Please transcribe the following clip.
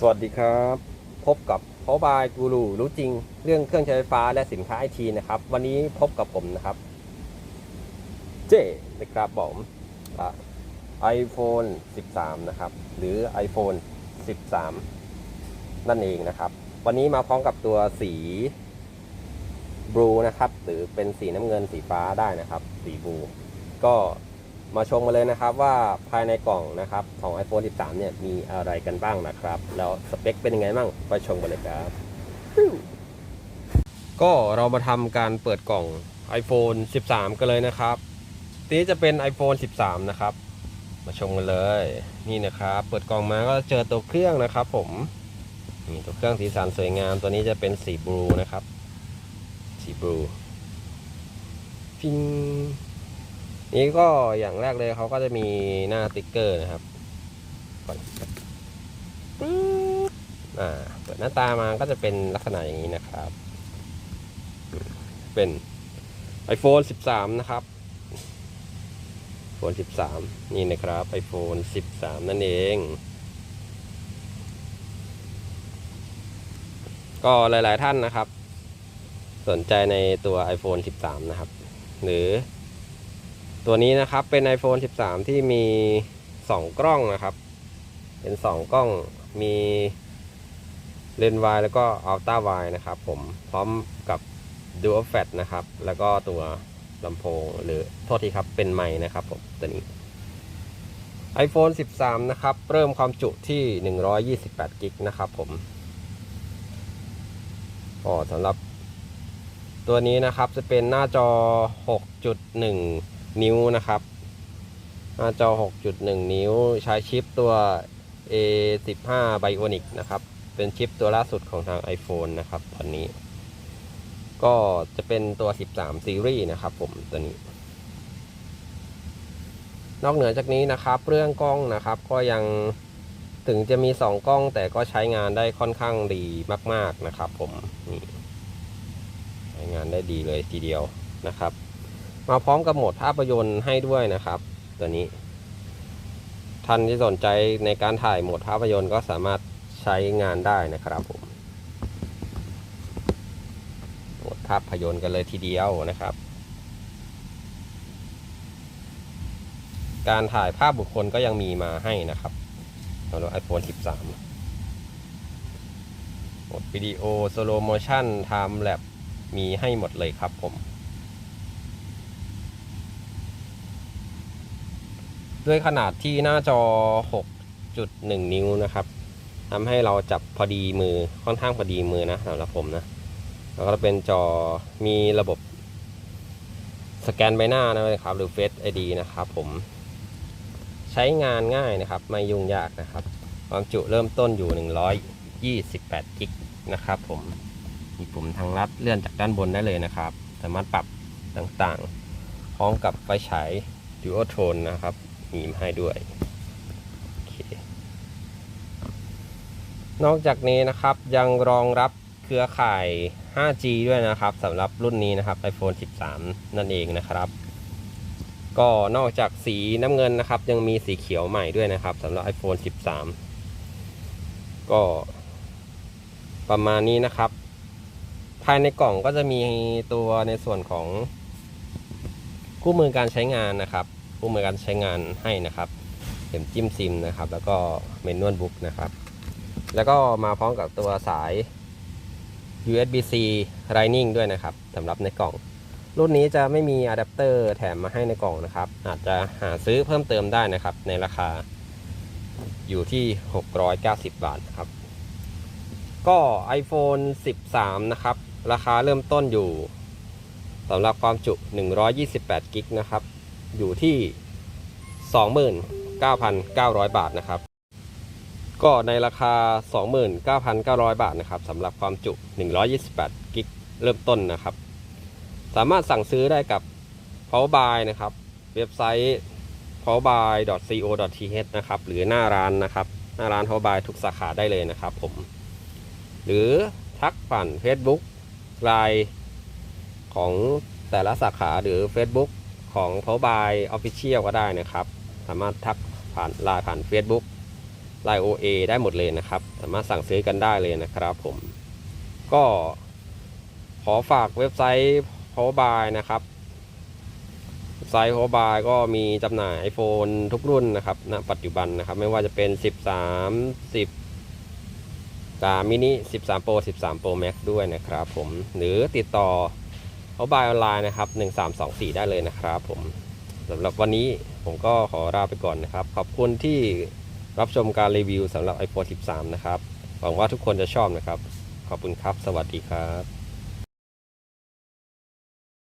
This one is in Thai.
สวัสดีครับ พบกับพอบายกูรูรู้จริง เรื่องเครื่องใช้ไฟฟ้าและสินค้าไอทีนะครับ วันนี้พบกับผมนะครับ เจนะครับผมไอโฟน13 นะครับ หรือ iPhone 13 นั่นเองนะครับ วันนี้มาพร้อมกับตัวสีบลูนะครับ หรือเป็นสีน้ำเงินสีฟ้าได้นะครับ สีบลูก็ มาชมมาเลยนะครับว่าภายในกล่องนะครับของ iPhone 13 เนี่ยมีอะไรกันบ้างนะครับ แล้วสเปคเป็นยังไงบ้างไปชมกันเลยครับ ก็เรามาทำการเปิดกล่อง iPhone 13 กันเลยนะครับทีนจะเป็น iPhone 13 นะครับ มาชมกันเลยนี่นะครับ เปิดกล่องมาก็เจอตัวเครื่องนะครับผมนี่ตัวเครื่องสีสันสวยงามตัวนี้จะเป็นสีบลูนะครับสีบลูฟิง นี่ก็อย่างแรกเลยเขาก็จะมีหน้าติ๊กเกอร์นะครับก่อนอ่าเปิดหน้าตามาก็จะเป็นลักษณะอย่างนี้นะครับ เป็น iPhone 13 นะครับ iPhone 13 นี่นะครับ iPhone 13 นั่นเอง ก็หลาย ๆ ท่านนะครับ สนใจในตัว iPhone 13 นะครับ หรือ ตัวนี้นะครับเป็น iPhone 13 ที่มี 2 กล้องนะครับ เป็น 2 กล้องมีเลนส์วายแล้วก็อัลต้าวายนะครับ ผมพร้อมกับ Dual Flash นะครับ แล้วก็ตัวลำโพงหรือโทษทีครับเป็นไม้นะครับผมตัวนี้ iPhone 13 นะครับ เริ่มความจุที่ 128กิกนะครับผมก็สำหรับตัวนี้นะครับจะเป็นหน้าจอ 6.1 นิ้วนะครับ หน้าจอ 6.1 นิ้ว ใช้ชิปตัว A15 Bionic นะครับ เป็นชิปตัวล่าสุดของทาง iPhone นะครับ ตอนนี้ ก็จะเป็นตัว 13 ซีรีส์นะครับผมตัวนี้ นอกเหนือจากนี้นะครับ เรื่องกล้องนะครับ ก็ยังถึงจะมี 2 กล้องแต่ก็ใช้งานได้ค่อนข้างดีมาก ๆนะครับ ผมนี่ใช้งานได้ดีเลยทีเดียวนะครับ มาพร้อมกับโหมดภาพยนตร์ให้ด้วยนะครับ ตัวนี้ ท่านที่สนใจในการถ่ายโหมดภาพยนตร์ก็สามารถใช้งานได้นะครับผมโหมดภาพยนตร์กันเลยทีเดียวนะครับ การถ่ายภาพบุคคลก็ยังมีมาให้นะครับสำหรับ iPhone 13หมดวิดีโอ slow motion time lapse มีให้หมดเลยครับผม ด้วยขนาดที่หน้าจอ 6.1 นิ้วนะครับทำให้เราจับพอดีมือค่อนข้างพอดีมือนะสำหรับผมนะ แล้วก็เป็นจอมีระบบสแกนใบหน้านะครับ หรือ Face ID นะครับผมใช้งานง่ายนะครับ ไม่ยุ่งยากนะครับ ความจุเริ่มต้นอยู่ 128กิกนะครับผมมีปุ่มทางลัดเลื่อนจากด้านบนได้เลยนะครับ สามารถปรับต่างๆ พร้อมกับไฟฉาย Dual Tone นะครับ มีมาให้ด้วยอนอกจากนี้นะครับยังรองรับเครือข่าย 5G ด้วยนะครับสำหรับรุ่นนี้นะครับ iPhone 13 นั่นเองนะครับ ก็นอกจากสีน้ำเงินนะครับ ยังมีสีเขียวใหม่ด้วยนะครับสำหรับ iPhone 13 ก็ประมาณนี้นะครับ ภายในกล่องก็จะมีตัวในส่วนของคู่มือการใช้งานนะครับ คู่มือการใช้งานให้นะครับเข็มจิ้มซิมนะครับ แล้วก็เมนนวลบุ๊กนะครับ แล้วก็มาพร้อมกับตัวสาย USB-C Lightning ด้วยนะครับสำหรับในกล่อง รุ่นนี้จะไม่มีอะแดปเตอร์แถมมาให้ในกล่องนะครับ อาจจะหาซื้อเพิ่มเติมได้นะครับ ในราคาอยู่ที่ 690 บาทนะครับ ก็ iPhone 13 นะครับ ราคาเริ่มต้นอยู่สำหรับความจุ 128 กิกนะครับ อยู่ที่ 29,900 บาทนะครับ ก็ในราคา 29,900 บาทนะครับสำหรับความจุ 128 กิกเริ่มต้นนะครับ สามารถสั่งซื้อได้กับ Powerbuy นะครับ เว็บไซต์ powerbuy.co.th นะครับ หรือหน้าร้านนะครับ หน้าร้าน Powerbuy ทุกสาขาได้เลยนะครับผม หรือทักผ่าน Facebook ไลน์ของแต่ละสาขาหรือ Facebook ของ Powerbay Official ก็ได้นะครับ สามารถทักผ่านไลน์ผ่าน Facebook Line OA ได้หมดเลยนะครับ สามารถสั่งซื้อกันได้เลยนะครับผม ก็ขอฝากเว็บไซต์ Power b y นะครับไซต์ Power b y ก็มีจำหน่าย iPhone ทุกรุ่นนะครับณปัจจุบันนะครับ ไม่ว่าจะเป็น 13 10 3 mini 13 Pro 13 Pro Max ด้วยนะครับผม หรือติดต่อ เอาบายออนไลน์นะครับ 1324 ได้เลยนะครับผมสำหรับวันนี้ผมก็ขอลาไปก่อนนะครับ ขอบคุณที่รับชมการรีวิวสำหรับ iPhone 13 นะครับ หวังว่าทุกคนจะชอบนะครับ ขอบคุณครับ สวัสดีครับ